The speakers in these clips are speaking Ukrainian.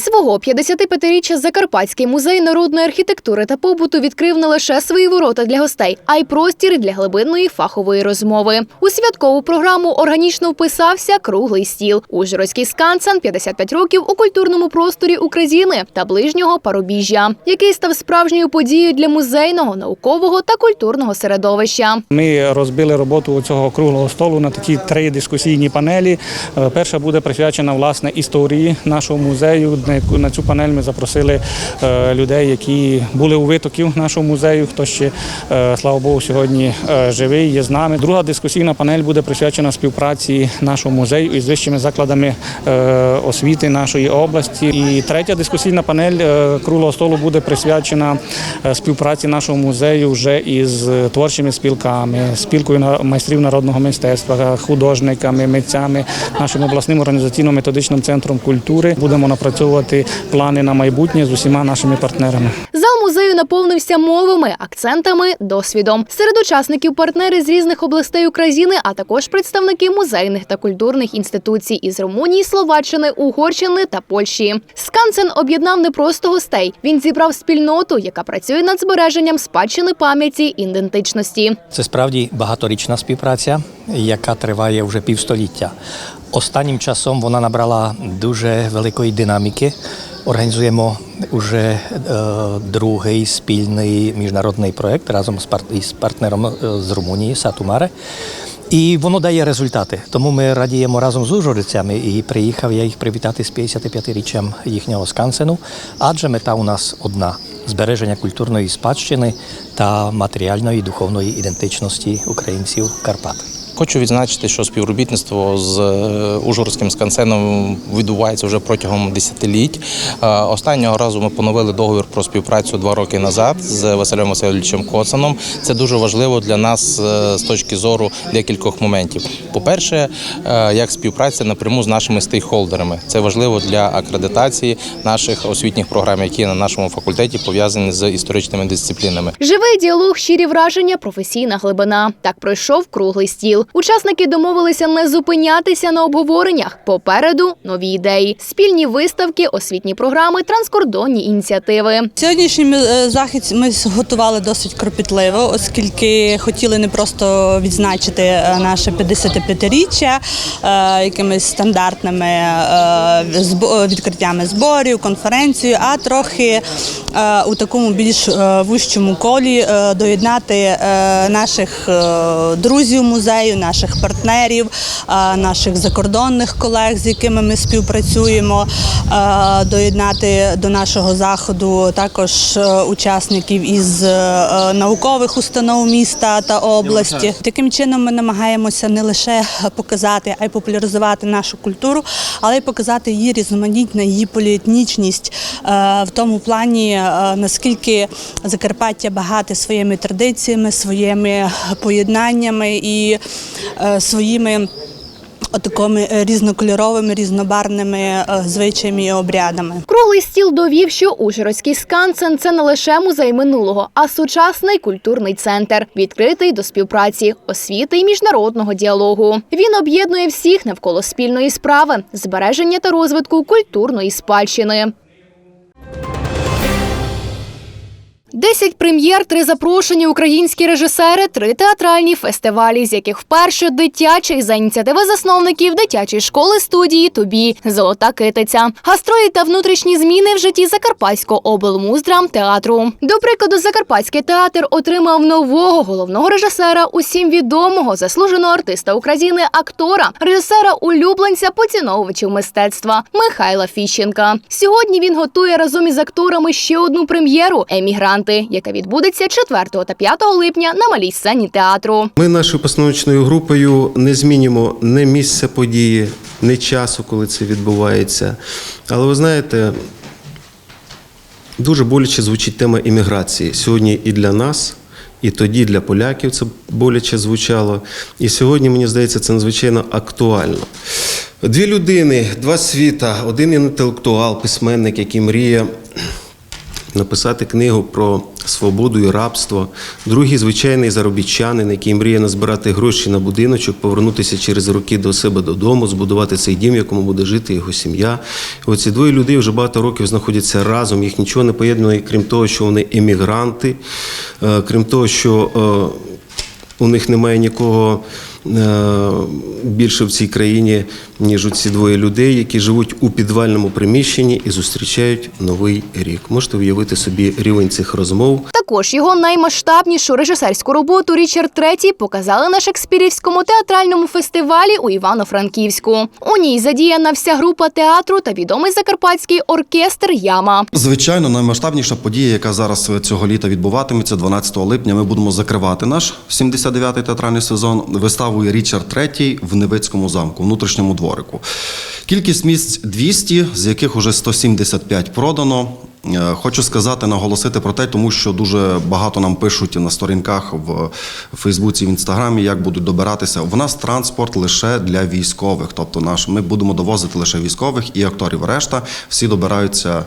свого 55-річчя Закарпатський музей народної архітектури та побуту відкрив не лише свої ворота для гостей, а й простір для глибинної фахової розмови. У святкову програму органічно вписався круглий стіл. Ужгородський скансен 55 років у культурному просторі України та ближнього парубіжжя, який став справжньою подією для музейного, наукового та культурного середовища. Ми розбили роботу цього круглого столу на такі три дискусійні панелі. Е, Перша буде присвячена власне історії нашого музею. На яку- На цю панель ми запросили е, людей, які були у витоків нашого музею. Хто ще, е, слава Богу, сьогодні е, живий, є з нами. Друга дискусійна панель буде присвячена співпраці нашого музею із вищими закладами освіти нашої області. І третя дискусійна панель круглого столу буде присвячена співпраці нашого музею вже із творчими спілками, спілкою майстрів народного мистецтва, художниками, митцями, нашим обласним організаційно-методичним центром культури. Будемо напрацьовувати плани на майбутнє з усіма нашими партнерами. Зал музею наповнився мовами, акцентами, досвідом. Серед учасників партнери з різних областей України, а також представники музейних та культурних інституцій із Румунії, Словаччини, Угорщини та Польщі. Скансен об'єднав не просто гостей. Він зібрав спільноту, яка працює над збереженням спадщини пам'яті і ідентичності. Це справді багаторічна співпраця, яка триває вже півстоліття. Останнім часом вона набрала дуже великої динаміки. Організуємо вже другий спільний міжнародний проєкт разом з, із партнером з Румунії Сатумаре. І воно дає результати. Тому ми радіємо разом з ужгородцями і приїхав я їх привітати з 55-річчям їхнього скансену, адже мета у нас одна збереження культурної спадщини та матеріальної духовної ідентичності українців Карпат. Хочу відзначити, що співробітництво з е, Ужгородським скансеном відбувається вже протягом десятиліть. Е, Останнього разу ми поновили договір про співпрацю два роки назад з Василем Васильовичем Коцаном. Це дуже важливо для нас е, з точки зору декількох моментів. По-перше, як співпраця напряму з нашими стейкхолдерами. Це важливо для акредитації наших освітніх програм, які на нашому факультеті пов'язані з історичними дисциплінами. Живий діалог, щирі враження, професійна глибина. Так пройшов круглий стіл. Учасники домовилися не зупинятися на обговореннях. Попереду нові ідеї, спільні виставки, освітні програми, транскордонні ініціативи. Сьогоднішній е, захід ми готували досить кропітливо, оскільки хотіли не просто відзначити е, наше 55-річчя е, якимись стандартними відкриттями зборів, конференцією, а трохи у такому більш вущому колі доєднати наших друзів музею, наших партнерів, наших закордонних колег, з якими ми співпрацюємо, доєднати до нашого заходу також е, учасників із е, наукових установ міста та області. Таким чином ми намагаємося не лише показати, а й популяризувати нашу культуру, але й показати її різноманітна, її поліетнічність е, в тому плані, наскільки Закарпаття багате своїми традиціями, своїми поєднаннями і своїми. Такими різнокольоровими, різнобарвними е, звичаями і обрядами. Круглий стіл довів, що Ужгородський скансен це не лише музей минулого, а сучасний культурний центр, відкритий до співпраці, освіти і міжнародного діалогу. Він об'єднує всіх навколо спільної справи, збереження та розвитку культурної спадщини. Десять прем'єр, три запрошені українські режисери, три театральні фестивалі, з яких вперше дитячий за ініціативи засновників дитячої школи студії Тобі Золота китиця, гастролі та внутрішні зміни в житті Закарпатського облмуздрамтеатру. До прикладу, Закарпатський театр отримав нового головного режисера, усім відомого заслуженого артиста України, актора, режисера улюбленця поціновувачів мистецтва Михайла Фіщенка. Сьогодні він готує разом із акторами ще одну прем'єру Емігранти, яка відбудеться 4 та 5 липня на малій сцені театру. Ми нашою постановочною групою не змінюємо не місце події, не часу, коли це відбувається. Але ви знаєте, дуже боляче звучить тема імміграції сьогодні і для нас. І тоді для поляків це боляче звучало. І сьогодні, мені здається, це надзвичайно актуально. Дві людини, два світа, один інтелектуал, письменник, який мріє написати книгу про свободу і рабство. Другий звичайний заробітчанин, який мріє назбирати гроші на будиночок, повернутися через роки до себе додому, збудувати цей дім, в якому буде жити його сім'я. Оці двоє людей вже багато років знаходяться разом. Їх нічого не поєднує, крім того, що вони емігранти, е, крім того, що е, у них немає нікого більше в цій країні, ніж у ці двоє людей, які живуть у підвальному приміщенні і зустрічають новий рік. Можете уявити собі рівень цих розмов. Також його наймасштабнішу режисерську роботу Річард III показали на Шекспірівському театральному фестивалі у Івано-Франківську. У ній задіяна вся група театру та відомий закарпатський оркестр Яма. Звичайно, наймасштабніша подія, яка зараз цього літа відбуватиметься, 12 липня. Ми будемо закривати наш 79-й театральний сезон виставою Річард III в Невицькому замку, внутрішньому дворику. Кількість місць 200, з яких уже 175 продано. Е, Хочу сказати, наголосити про те, тому що дуже багато нам пишуть на сторінках в Фейсбуці, в Інстаграмі, як будуть добиратися. В нас транспорт лише для військових. Тобто, наш ми будемо довозити лише військових і акторів. Решта всі добираються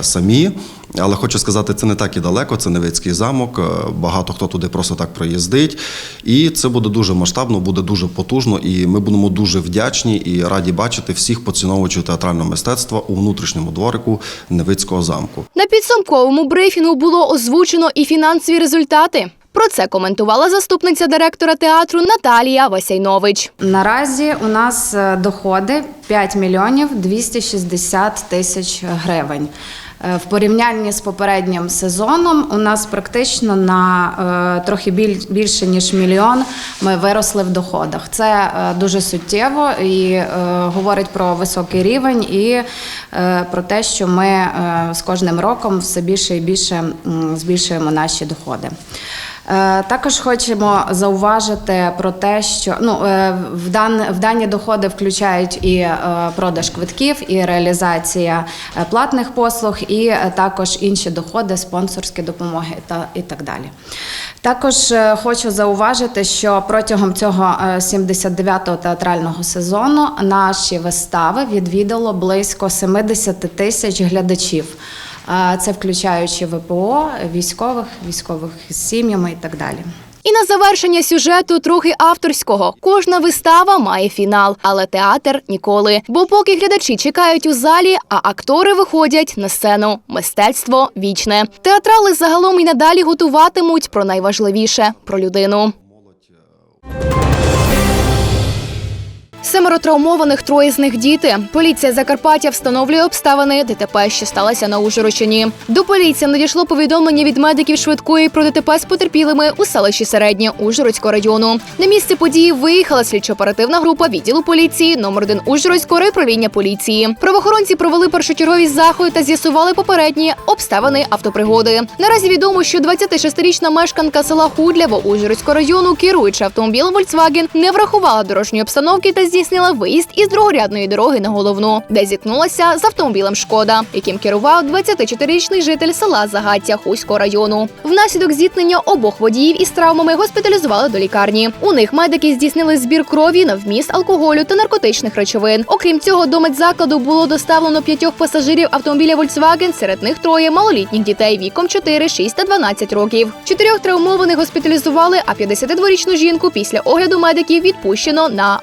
самі. Але хочу сказати, це не так і далеко. Це Невицький замок. е, Багато хто туди просто так проїздить. І це буде дуже масштабно, буде дуже потужно. І ми будемо дуже вдячні і раді бачити всіх поціновувачів театрального мистецтва у внутрішньому дворику Невицького замку. На підсумковому брифінгу було озвучено і фінансові результати. Про це коментувала заступниця директора театру Наталія Васяйнович. Наразі у нас е, доходи 5 мільйонів 260 тисяч гривень. Е, В порівнянні з попереднім сезоном у нас практично на е, трохи біль- більше ніж мільйон ми виросли в доходах. Це дуже суттєво і говорить про високий рівень і про те, що ми з кожним роком все більше і більше збільшуємо наші доходи. Е, Також хочемо зауважити про те, що ну е, в дан в дані доходи включають і е, продаж квитків, і реалізація платних послуг, і також інші доходи, спонсорські допомоги та і так далі. Також хочу зауважити, що протягом цього е, 79-го театрального сезону наші вистави відвідало близько 70 тисяч глядачів. Це включаючи ВПО, військових, військових з сім'ями і так далі. І на завершення сюжету трохи авторського. Кожна вистава має фінал, але театр ніколи. Бо поки глядачі чекають у залі, а актори виходять на сцену. Мистецтво вічне. Театрали загалом і надалі готуватимуть про найважливіше про людину. Семеро травмованих, троє з них діти. Поліція Закарпаття встановлює обставини ДТП, що сталося на Ужгородщині. До поліції надійшло повідомлення від медиків швидкої про ДТП з потерпілими у селищі Середнє Ужгородського району. На місце події виїхала слідчо-оперативна група відділу поліції номер 1 Ужгородського райуправління поліції. Правоохоронці провели першочергові заходи та з'ясували попередні обставини автопригоди. Наразі відомо, що 26-річна мешканка села Худлєво Ужгородського району, керуючи автомобілем Volkswagen, не врахувала дорожньої обстановки та здійснила виїзд із другорядної дороги на головну, де зіткнулася з автомобілем Шкода, яким керував 24-річний житель села Загаття Хуського району. Внаслідок зіткнення обох водіїв із травмами госпіталізували до лікарні. У них медики здійснили збір крові на вміст алкоголю та наркотичних речовин. Окрім цього, до медзакладу було доставлено п'ятьох пасажирів автомобіля Volkswagen, серед них троє малолітніх дітей віком 4, 6 та 12 років. Чотирьох травмованих госпіталізували, а 52-річну жінку після огляду медиків відпущено на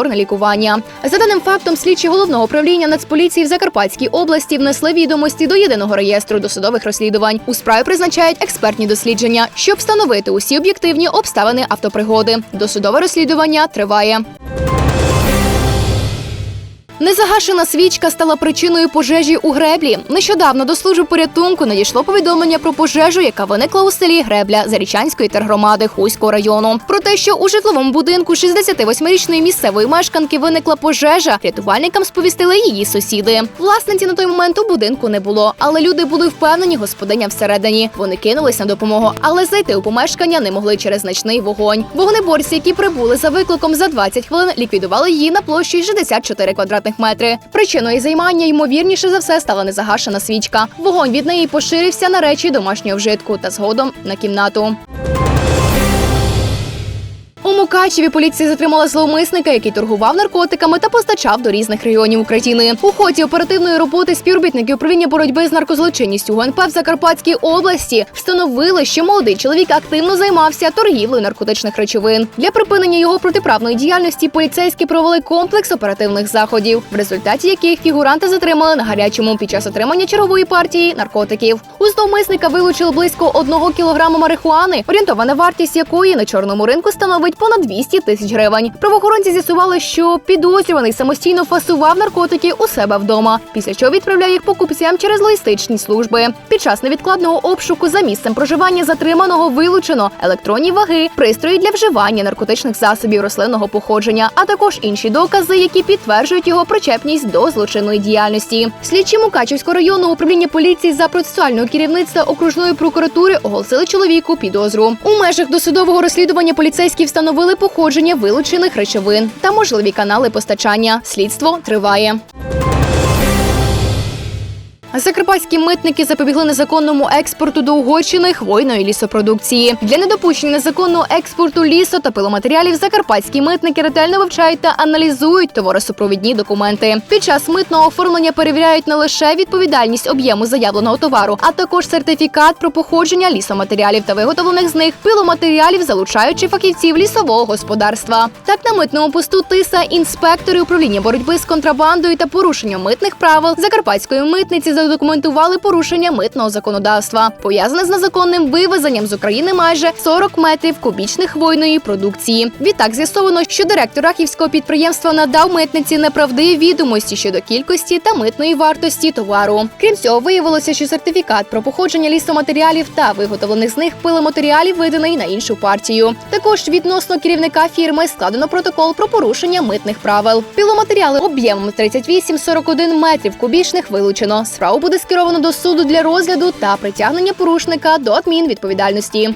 амбулаторне лікування. За даним фактом, слідчі головного управління Нацполіції в Закарпатській області внесли відомості до єдиного реєстру досудових розслідувань. У справі призначають експертні дослідження, щоб встановити усі об'єктивні обставини автопригоди. Досудове розслідування триває. Незагашена свічка стала причиною пожежі у греблі. Нещодавно до служби порятунку надійшло повідомлення про пожежу, яка виникла у селі Гребля Зарічанської тергромади Хуського району. Про те, що у житловому будинку 68-річної місцевої мешканки виникла пожежа, рятувальникам сповістили її сусіди. Власниці на той момент у будинку не було, але люди були впевнені, господиня всередині. Вони кинулись на допомогу, але зайти у помешкання не могли через значний вогонь. Вогнеборці, які прибули за викликом за 20 хвилин, ліквідували її на площі 64 квадратних метри. Причиною займання ймовірніше за все стала незагашена свічка. Вогонь від неї поширився на речі домашнього вжитку та згодом на кімнату. Мукачеві поліція затримала зловмисника, який торгував наркотиками та постачав до різних районів України. У ході оперативної роботи співробітники управління боротьби з наркозлочинністю ГУНП в Закарпатській області встановили, що молодий чоловік активно займався торгівлею наркотичних речовин. Для припинення його протиправної діяльності поліцейські провели комплекс оперативних заходів, в результаті яких фігуранта затримали на гарячому під час отримання чергової партії наркотиків. У зловмисника вилучили близько одного кілограма марихуани, орієнтована вартість якої на чорному ринку становить понад 200 тисяч гривень. Правоохоронці з'ясували, що підозрюваний самостійно фасував наркотики у себе вдома, після чого відправляв їх покупцям через логістичні служби. Під час невідкладного обшуку за місцем проживання затриманого вилучено електронні ваги, пристрої для вживання наркотичних засобів рослинного походження, а також інші докази, які підтверджують його причепність до злочинної діяльності. Слідчі Мукачівського районного управління поліції за процесуального керівництва окружної прокуратури оголосили чоловіку підозру. У межах досудового розслідування поліцейські встановили походження вилучених речовин та можливі канали постачання. Слідство триває. Закарпатські митники запобігли незаконному експорту до Угорщини хвойної лісопродукції. Для недопущення незаконного експорту лісу та пиломатеріалів закарпатські митники ретельно вивчають та аналізують товаросупровідні документи. Під час митного оформлення перевіряють не лише відповідальність об'єму заявленого товару, а також сертифікат про походження лісоматеріалів та виготовлених з них пиломатеріалів, залучаючи фахівців лісового господарства. Так на митному посту тиса інспектори управління боротьби з контрабандою та порушенням митних правил закарпатської митниці задокументували порушення митного законодавства, пов'язане з незаконним вивезенням з України майже 40 метрів кубічних хвойної продукції. Відтак з'ясовано, що директор рахівського підприємства надав митниці неправдиві відомості щодо кількості та митної вартості товару. Крім цього, виявилося, що сертифікат про походження лісоматеріалів та виготовлених з них пиломатеріалів виданий на іншу партію. Також відносно керівника фірми складено протокол про порушення митних правил. Піломатеріали об'ємом 38-41 метрів кубічних вилучено. Справу буде скеровано до суду для розгляду та притягнення порушника до адмінвідповідальності.